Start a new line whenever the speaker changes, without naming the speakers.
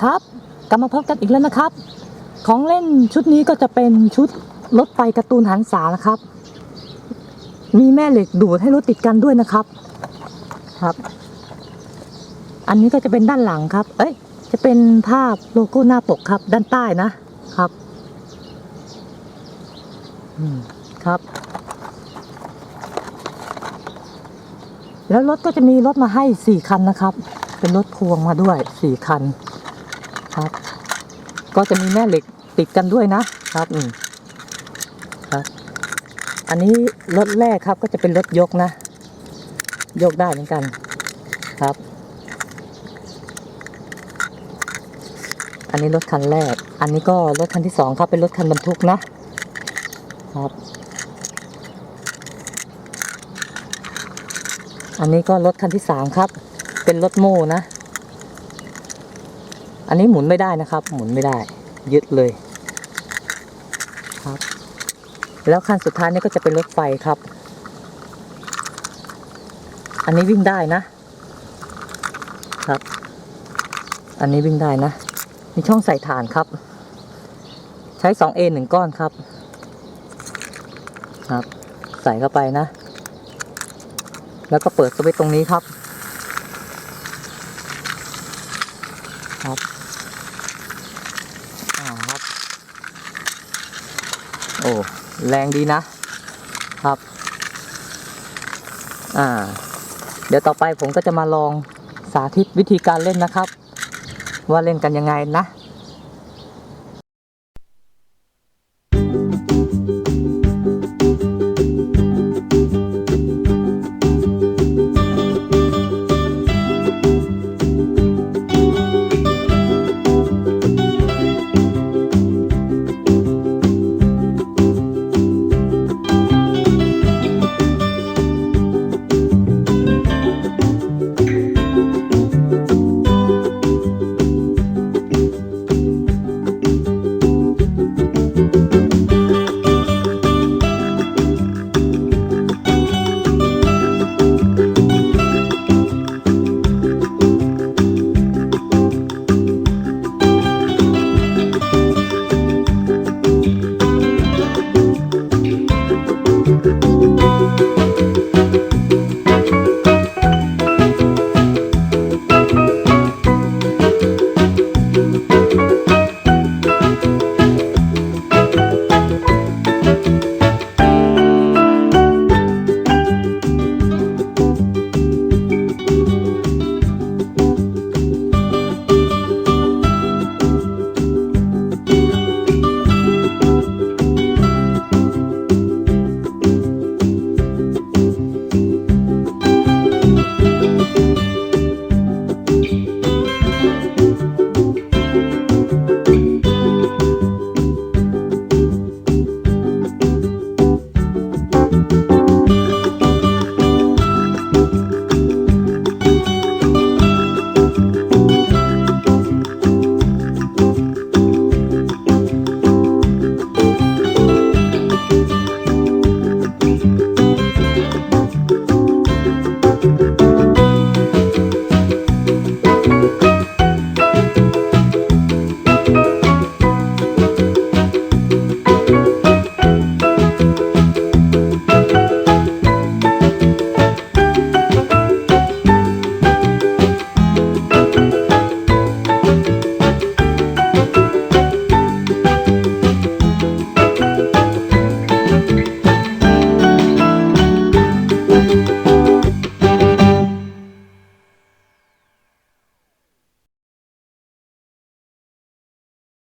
ครับ กลับมาพบกันอีกแล้วนะครับ ของเล่นชุดนี้ก็จะเป็นชุดรถไฟการ์ตูนหันษานะครับ มีแม่เหล็กดูดให้รถติดกันด้วยนะครับ ครับ อันนี้ก็จะเป็นด้านหลังครับ เอ้ย จะเป็นภาพโลโก้หน้าปกครับ ด้านใต้นะครับ อืม ครับ แล้วรถก็จะมีรถมาให้สี่คันนะครับ เป็นรถพวงมาด้วยสี่คัน ครับ ก็จะมีแม่เหล็กติดกันด้วยนะครับอืมครับ อันนี้รถแรกครับก็จะเป็นรถยกนะ ยกได้เหมือนกันครับ อันนี้รถคันแรก อันนี้ก็รถคันที่สองครับเป็นรถคันบรรทุกนะครับ อันนี้ก็รถคันที่สามครับ เป็นรถโม่นะ อันนี้หมุนไม่ได้นะครับ หมุนไม่ได้ ยึดเลยครับ แล้วคันสุดท้ายนี่ก็จะเป็นรถไฟครับ อันนี้วิ่งได้นะครับ อันนี้วิ่งได้นะ มีช่องใส่ถ่านครับ ใช้ 2A หนึ่งก้อนครับ ครับ ใส่เข้าไปนะ แล้วก็เปิดสวิตช์ตรงนี้ครับครับ อ่าครับ โอ้แรงดีนะครับ อ่า เดี๋ยวต่อไปผมก็จะมาลองสาธิตวิธีการเล่นนะครับ ว่าเล่นกันยังไงนะ